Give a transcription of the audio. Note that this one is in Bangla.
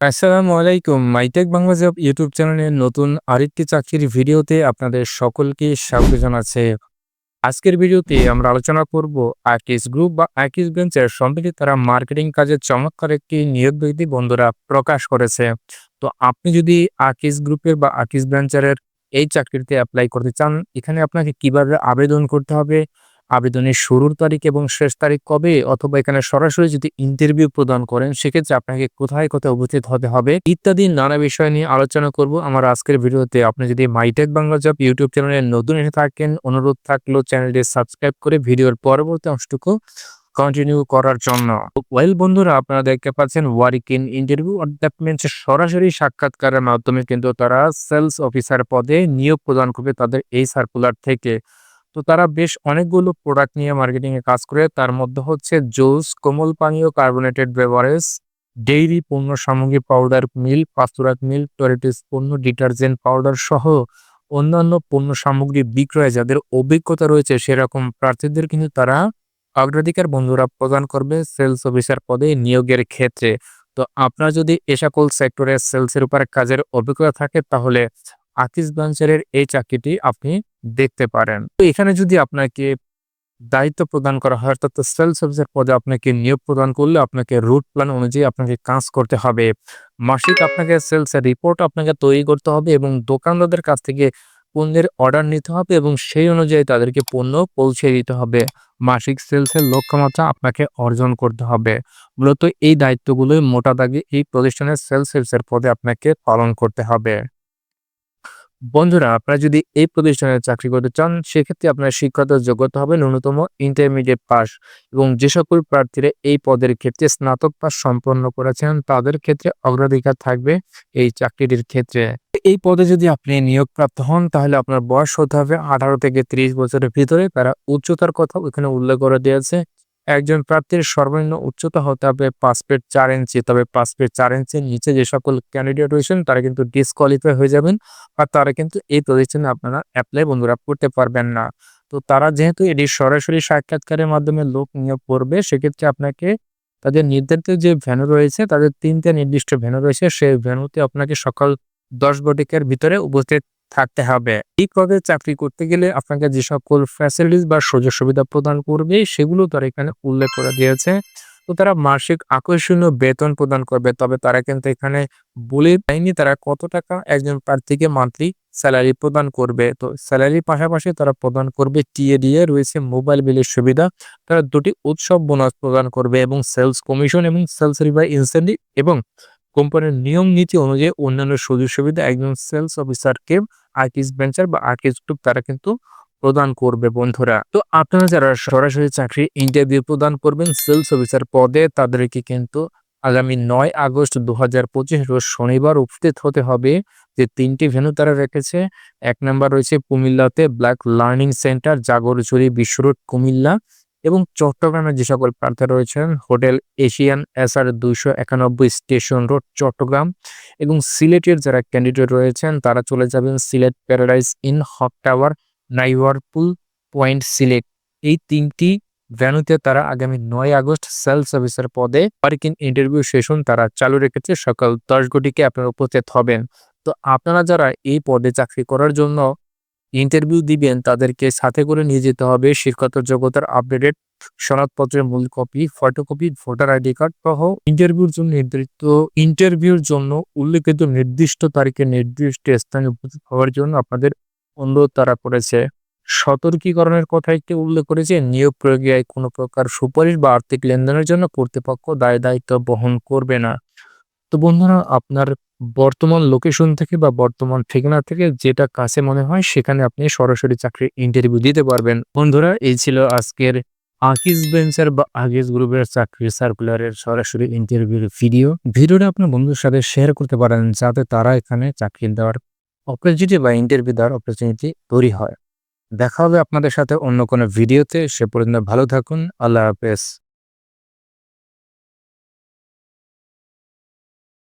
আসসালামু আলাইকুম। মাইটেক বাংলা জব ইউটিউব চ্যানেলের নতুন আরেকটি চাকরির ভিডিওতে আপনাদের সকলকে স্বাগত জানাচ্ছে। আজকের ভিডিওতে আমরা আলোচনা করব আকিস গ্রুপ বা আকিস বেঞ্চের সম্প্রতি তারা মার্কেটিং কাজে চমৎকার একটি নিয়োগ বিধি বন্ধুরা প্রকাশ করেছে। তো আপনি যদি আকিস গ্রুপের বা আকিস বেঞ্চারের এই চাকরিতে অ্যাপ্লাই করতে চান, এখানে আপনাকে কীভাবে আবেদন করতে হবে আবেদনের শুরুর তারিখ এবং শেষ তারিখ কবে? অথবা এখানে সরাসরি যদি ইন্টারভিউ প্রদান করেন, সেক্ষেত্রে আপনাকে কোথায় কোথায় উপস্থিত হতে হবে? ইত্যাদি নানা বিষয় নিয়ে আলোচনা করব। আমার আজকের ভিডিওতে আপনি যদি মাইটেক বাংলা জব ইউটিউব চ্যানেলে নতুন এসে থাকেন, অনুরোধ থাকল চ্যানেলটি সাবস্ক্রাইব করে ভিডিওর পরবর্তী অংশটুকু কন্টিনিউ করার জন্য। ওয়েল বন্ধুরা, আপনারা দেখতে পাচ্ছেন ওয়ারিক ইন ইন্টারভিউ অর্থাৎ মিনস সরাসরি সাক্ষাৎকারের মাধ্যমে কিন্তু তারা সেলস অফিসার পদে নিয়োগ প্রদান করবে তাদের এই সার্কুলার থেকে। তো তারা বেশ অনেকগুলো প্রোডাক্ট নিয়ে মার্কেটিং এ কাজ করে। তার মধ্যে হচ্ছে জুস, কোমল পানীয় কার্বোনেটেড বেভারেজ ডেইরি পণ্য সামগ্রী পাউডার মিল পাস্তুরাত মিল টয়লেটিস পণ্য ডিটারজেন্ট পাউডার সহ অন্যান্য পণ্য সামগ্রী বিক্রয়ে যাদের অভিজ্ঞতা রয়েছে সেরকম প্রার্থীদের কিন্তু তারা অগ্রাধিকার বন্ধুরা প্রদান করবে সেলস অফিসার পদে নিয়োগের ক্ষেত্রে। তো আপনার যদি এ সকল সেক্টরে সেলসের উপর কাজের অভিজ্ঞতা থাকে তাহলে আকিস বাঞ্চারের এই চাকরিটি আপনি দেখতে পারেন। তো এখানে যদি আপনাকে দায়িত্ব প্রদান করা হয়, অর্থাৎ সেলস অফিসার পদে আপনাকে নিয়োগ প্রদান করলে আপনাকে রুট প্ল্যান অনুযায়ী আপনাকে কাজ করতে হবে। মাসিক আপনাকে সেলসের রিপোর্ট আপনাকে তৈরি করতে হবে এবং দোকানদারদের কাছ থেকে পণ্যের অর্ডার নিতে হবে এবং সেই অনুযায়ী তাদেরকে পণ্য পৌঁছে দিতে হবে। মাসিক সেলসের লক্ষ্যমাত্রা আপনাকে অর্জন করতে হবে। মূলত এই দায়িত্বগুলোই মোটা দাগে এই প্রতিষ্ঠানের সেলস সেলসের পদে আপনাকে পালন করতে হবে। বন্ধুরা, আপনারা যদি এই প্রতিষ্ঠানে চাকরি করতে চান, সেক্ষেত্রে আপনার শিক্ষাগত যোগ্যতা হবে ন্যূনতম ইন্টারমিডিয়েট পাস এবং যে সকল প্রার্থীরা এই পদের ক্ষেত্রে স্নাতক পাস সম্পন্ন করেছেন, তাদের ক্ষেত্রে অগ্রাধিকার থাকবে এই চাকরিটির ক্ষেত্রে। এই পদে যদি আপনি নিয়োগপ্রাপ্ত হন, তাহলে আপনার বয়স হতে হবে আঠারো থেকে ত্রিশ বছরের ভিতরে। তারা উচ্চতার কথা এখানে উল্লেখ করে দিয়েছে। একজন প্রার্থীর সর্বনিম্ন উচ্চতা হতে হবে পাঁচ ফিট চার ইঞ্চি। তবে পাঁচ ফিট চার ইঞ্চির নিচে যে সকল ক্যান্ডিডেট রয়েছেন, তারা কিন্তু ডিসকোয়ালিফাই হয়ে যাবেন আর তারা কিন্তু এই প্রতিষ্ঠানে আপনারা অ্যাপ্লাই বন্ধুরা করতে পারবেন না। তো তারা যেহেতু এটি সরাসরি সাক্ষাৎকারের মাধ্যমে লোক নিয়োগ করবে, সেক্ষেত্রে আপনাকে তাদের নির্ধারিত যে ভ্যানু রয়েছে, তাদের তিনটে নির্দিষ্ট ভ্যানু রয়েছে, সেই ভ্যানুতে আপনাকে সকাল দশ বটিকের ভিতরে উপস্থিত থাকতে হবে। এই পদে চাকরি করতে গেলে আপনাকে যে সকল ফ্যাসিলিটিস বা সুযোগ সুবিধা প্রদান করবে, সেগুলো তারা এখানে উল্লেখ করে দিয়েছে। তো তারা মাসিক আকর্ষণীয় বেতন প্রদান করবে, তবে তারা কিন্তু এখানে বলে দেয়নি তারা কত টাকা একজন প্রার্থীকে মান্থলি স্যালারি প্রদান করবে। তো স্যালারির পাশাপাশি তারা প্রদান করবে টিএডিএ রয়েছে মোবাইল বিলের সুবিধা। তারা দুটি উৎসব বোনাস প্রদান করবে এবং সেলস কমিশন এবং সেলস রিভাই ইনসেন্টিভ এবং কোম্পানির নিয়ম নীতি অনুযায়ী অন্যান্য সুযোগ সুবিধা একজন সেলস অফিসারকে আর্টিস ভেঞ্চার বা আর্টিস গ্রুপ তারা কিন্তু প্রদান করবে বন্ধুরা। তো আপনারা যারা সরাসরি চাকরি ইন্টারভিউ প্রদান করবেন সেলস অফিসার পদে তাদেরকে কিন্তু আগামী নয় আগস্ট দু হাজার পঁচিশ রোজ শনিবার উপস্থিত হতে হবে। যে তিনটি ভেনু তারা রেখেছে, এক নাম্বার রয়েছে কুমিল্লাতে ব্ল্যাক লার্নিং সেন্টার জাগরঝুরি বিশ্ব রোড, কুমিল্লা। এবং চট্টগ্রামের যে সকল প্রার্থী রয়েছেন, হোটেল এশিয়ান এসআর দুইশো একানব্বই স্টেশন রোড, চট্টগ্রাম এবং সিলেটের যারা ক্যান্ডিডেট রয়েছেন, তারা চলে যাবেন Sylhet paradise in Haque tower Naiorpul point Sylhet. এই তিনটি ভ্যানুতে তারা আগামী নয় আগস্ট সেলস অফিসার পদে পার্কিং ইন্টারভিউ সেশন তারা চালু রেখেছে। সকাল দশ ঘটিকে আপনারা উপস্থিত হবেন। তো আপনারা যারা এই পদে চাকরি করার জন্য ইন্টারভিউ দিবেন, তাদেরকে সাথে করে নিয়ে যেতে হবে। শিক্ষাগত যোগ্যতার আপডেটেড সনদপত্রের মূল copy, photocopy, voter ID card সহ ইন্টারভিউর জন্য নির্ধারিত, ইন্টারভিউর জন্য উল্লেখিত নির্দিষ্ট তারিখে নির্দিষ্ট স্থানে উপস্থিত হওয়ার জন্য আপনাদের অনুরোধ তারা করেছে। সতর্কীকরণের কথা একটি উল্লেখ করেছে, নিয়োগ প্রক্রিয়ায় কোনো প্রকার সুপারিশ বা আর্থিক লেনদেনের জন্য কর্তৃপক্ষ দায় দায়িত্ব বহন করবে না। তো বন্ধুরা, আপনার বর্তমান লোকেশন থেকে বা বর্তমান ঠিকানা থেকে যেটা কাছে মনে হয়, সেখানে আপনি সরাসরি চাকরির ইন্টারভিউ দিতে পারবেন। বন্ধুরা, এই ছিল আজকের আকিস বেঞ্চার বা আকিস গ্রুপের চাকরির সার্কুলারের সরাসরি ইন্টারভিউর ভিডিও ভিডিওটা আপনার বন্ধুর সাথে শেয়ার করতে পারেন, যাতে তারা এখানে চাকরি দেওয়ার অপরচুনিটি বা ইন্টারভিউ দেওয়ার অপরচুনিটি তৈরি হয়। দেখা হবে আপনাদের সাথে অন্য কোনো ভিডিওতে সে পর্যন্ত ভালো থাকুন। আল্লাহ হাফেজ।